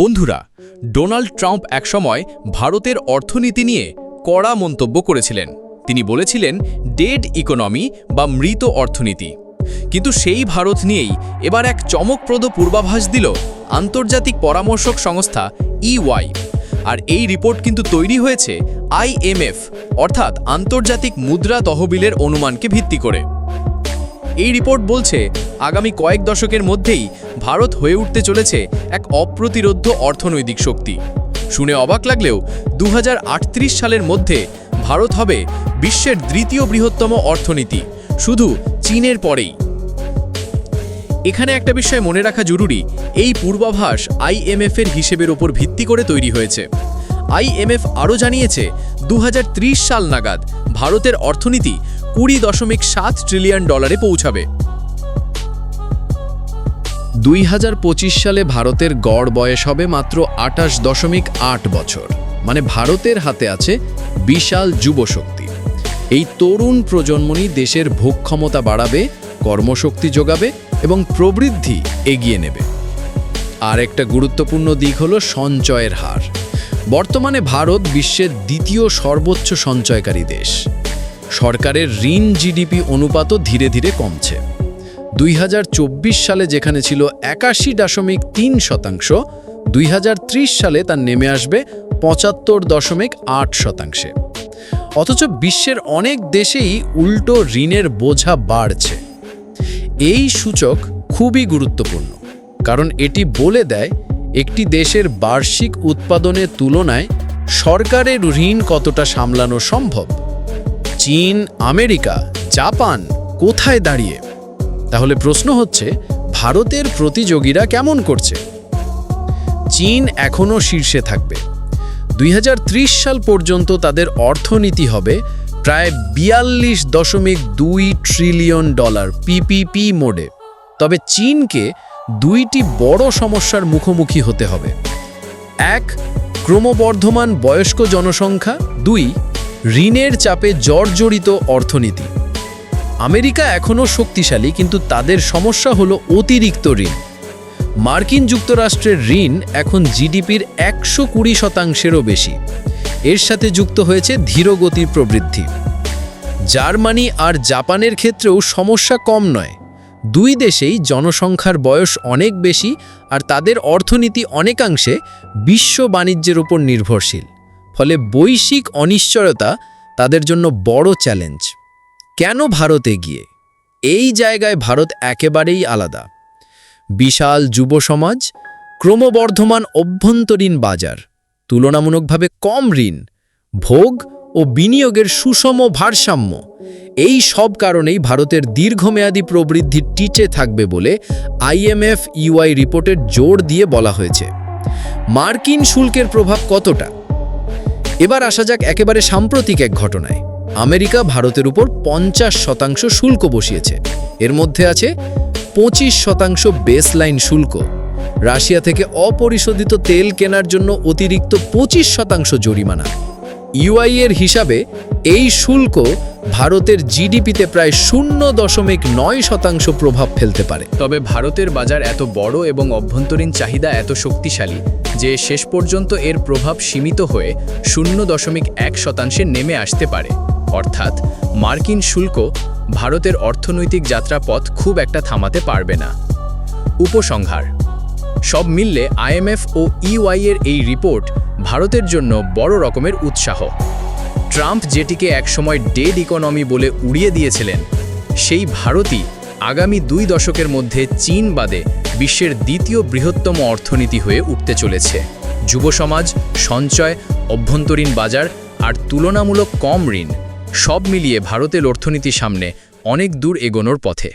বন্ধুরা, Donald Trump একসময় ভারতের অর্থনীতি নিয়ে কড়া মন্তব্য করেছিলেন। তিনি বলেছিলেন ডেড ইকোনমি বা মৃত অর্থনীতি। কিন্তু সেই ভারত নিয়েই এবার এক চমকপ্রদ পূর্বাভাস দিল আন্তর্জাতিক পরামর্শক সংস্থা ইওয়াই আর এই রিপোর্ট কিন্তু তৈরি হয়েছে আইএমএফ অর্থাৎ আন্তর্জাতিক মুদ্রা তহবিলের অনুমানকে ভিত্তি করে। এই রিপোর্ট বলছে আগামী কয়েক দশকের মধ্যেই ভারত হয়ে উঠতে চলেছে এক অপ্রতিরোধ্য অর্থনৈতিক শক্তি। শুনে অবাক লাগলেও দু হাজার আটত্রিশ সালের মধ্যে ভারত হবে বিশ্বের দ্বিতীয় বৃহত্তম অর্থনীতি, শুধু চীনের পরেই। এখানে একটা বিষয় মনে রাখা জরুরি, এই পূর্বাভাস আইএমএফ এর হিসেবের ওপর ভিত্তি করে তৈরি হয়েছে। আইএমএফ আরও জানিয়েছে দু হাজার ত্রিশ সাল নাগাদ ভারতের অর্থনীতি কুড়ি দশমিক সাত ট্রিলিয়ন ডলারে পৌঁছাবে। দুই হাজার পঁচিশ সালে ভারতের গড় বয়স হবে মাত্র আটাশ দশমিক আট বছর। মানে ভারতের হাতে আছে বিশাল যুবশক্তি। এই তরুণ প্রজন্মই দেশের ভোগ ক্ষমতা বাড়াবে, কর্মশক্তি যোগাবে এবং প্রবৃদ্ধি এগিয়ে নেবে। আর একটা গুরুত্বপূর্ণ দিক হলো সঞ্চয়ের হার। বর্তমানে ভারত বিশ্বের দ্বিতীয় সর্বোচ্চ সঞ্চয়কারী দেশ। সরকারের ঋণ জিডিপি অনুপাতও ধীরে ধীরে কমছে। দুই হাজার চব্বিশ সালে যেখানে ছিল একাশি দশমিক তিন শতাংশ, দুই হাজার ত্রিশ সালে তা নেমে আসবে পঁচাত্তর দশমিক আট শতাংশে। অথচ বিশ্বের অনেক দেশেই উল্টো ঋণের বোঝা বাড়ছে। এই সূচক খুবই গুরুত্বপূর্ণ, কারণ এটি বলে দেয় একটি দেশের বার্ষিক উৎপাদনের তুলনায় সরকারের ঋণ কতটা সামলানো সম্ভব। চীন, আমেরিকা, জাপান কোথায় দাঁড়িয়ে? তাহলে প্রশ্ন হচ্ছে, ভারতের প্রতিযোগীরা কেমন করছে? চীন এখনও শীর্ষে থাকবে। দুই হাজার ত্রিশ সাল পর্যন্ত তাদের অর্থনীতি হবে প্রায় বিয়াল্লিশ দশমিক দুই ট্রিলিয়ন ডলার পিপিপি মোডে। তবে চীনকে দুইটি বড় সমস্যার মুখোমুখি হতে হবে। এক, ক্রমবর্ধমান বয়স্ক জনসংখ্যা। দুই, ঋণের চাপে জর্জরিত অর্থনীতি। আমেরিকা এখনও শক্তিশালী, কিন্তু তাদের সমস্যা হলো অতিরিক্ত ঋণ। মার্কিন যুক্তরাষ্ট্রের ঋণ এখন জিডিপির একশো কুড়ি শতাংশেরও বেশি। এর সাথে যুক্ত হয়েছে ধীরগতির প্রবৃদ্ধি। জার্মানি আর জাপানের ক্ষেত্রেও সমস্যা কম নয়। দুই দেশেই জনসংখ্যার বয়স অনেক বেশি আর তাদের অর্থনীতি অনেকাংশে বিশ্ব বাণিজ্যের উপর নির্ভরশীল। ফলে বৈশ্বিক অনিশ্চয়তা তাদের জন্য বড় চ্যালেঞ্জ। কেন ভারতে গিয়ে? এই জায়গায় ভারত একেবারেই আলাদা। বিশাল যুব সমাজ, ক্রমবর্ধমান অভ্যন্তরীণ বাজার, তুলনামূলকভাবে কম ঋণ, ভোগ ও বিনিয়োগের সুষম ভারসাম্য, এই সব কারণেই ভারতের দীর্ঘমেয়াদী প্রবৃদ্ধি টিচে থাকবে বলে আইএমএফ ইউআই রিপোর্টের জোর দিয়ে বলা হয়েছে। মার্কিন শুল্কের প্রভাব কতটা? এবার আসা যাক একেবারে সাম্প্রতিক এক ঘটনায়। আমেরিকা ভারতের উপর পঞ্চাশ শতাংশ শুল্ক বসিয়েছে। এর মধ্যে আছে পঁচিশ শতাংশ বেসলাইন শুল্ক। রাশিয়া থেকে অপরিশোধিত তেল কেনার জন্য অতিরিক্ত পঁচিশ শতাংশ জরিমানা। ইউআই এর হিসাবে এই শুল্ক ভারতের জিডিপিতে প্রায় শূন্য দশমিক নয় শতাংশ প্রভাব ফেলতে পারে। তবে ভারতের বাজার এত বড় এবং অভ্যন্তরীণ চাহিদা এত শক্তিশালী যে শেষ পর্যন্ত এর প্রভাব সীমিত হয়ে শূন্য দশমিক এক শতাংশে নেমে আসতে পারে। অর্থাৎ মার্কিন শুল্ক ভারতের অর্থনৈতিক যাত্রাপথ খুব একটা থামাতে পারবে না। উপসংহার, সব মিললে আইএমএফ ও ইউআই এর এই রিপোর্ট ভারতের জন্য বড় রকমের উৎসাহ। ট্রাম্প যেটিকে একসময় ডেড ইকোনমি বলে উড়িয়ে দিয়েছিলেন, সেই ভারতই আগামী দুই দশকের মধ্যে চীন বাদে বিশ্বের দ্বিতীয় বৃহত্তম অর্থনীতি হয়ে উঠতে চলেছে। যুব সমাজ সঞ্চয়, অভ্যন্তরীণ বাজার আর তুলনামূলক কম ঋণ। সব মিলিয়ে ভারতের অর্থনীতি সামনে অনেক দূর এগোনোর পথে।